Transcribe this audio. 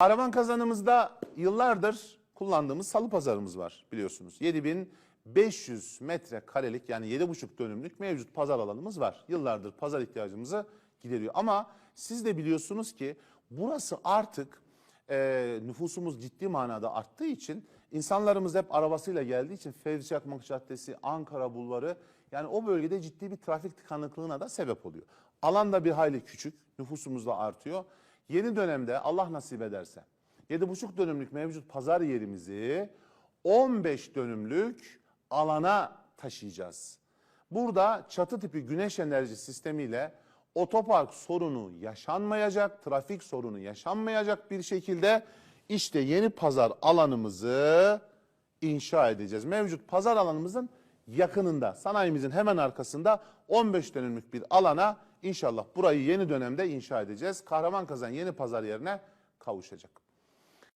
Kahraman kazanımızda yıllardır kullandığımız salı pazarımız var biliyorsunuz. 7500 metrekarelik yani 7,5 dönümlük mevcut pazar alanımız var. Yıllardır pazar ihtiyacımızı gideriyor. Ama siz de biliyorsunuz ki burası artık e, nüfusumuz ciddi manada arttığı için insanlarımız hep arabasıyla geldiği için Fevzi Çakmak Caddesi, Ankara Bulvarı yani o bölgede ciddi bir trafik tıkanıklığına da sebep oluyor. Alan da bir hayli küçük, nüfusumuz da artıyor. Yeni dönemde Allah nasip ederse 7,5 dönümlük mevcut pazar yerimizi 15 dönümlük alana taşıyacağız. Burada çatı tipi güneş enerji sistemiyle otopark sorunu yaşanmayacak, trafik sorunu yaşanmayacak bir şekilde işte yeni pazar alanımızı inşa edeceğiz. Mevcut pazar alanımızın yakınında, sanayimizin hemen arkasında 15 dönümlük bir alana inşallah burayı yeni dönemde inşa edeceğiz. Kahraman Kazan yeni pazar yerine kavuşacak.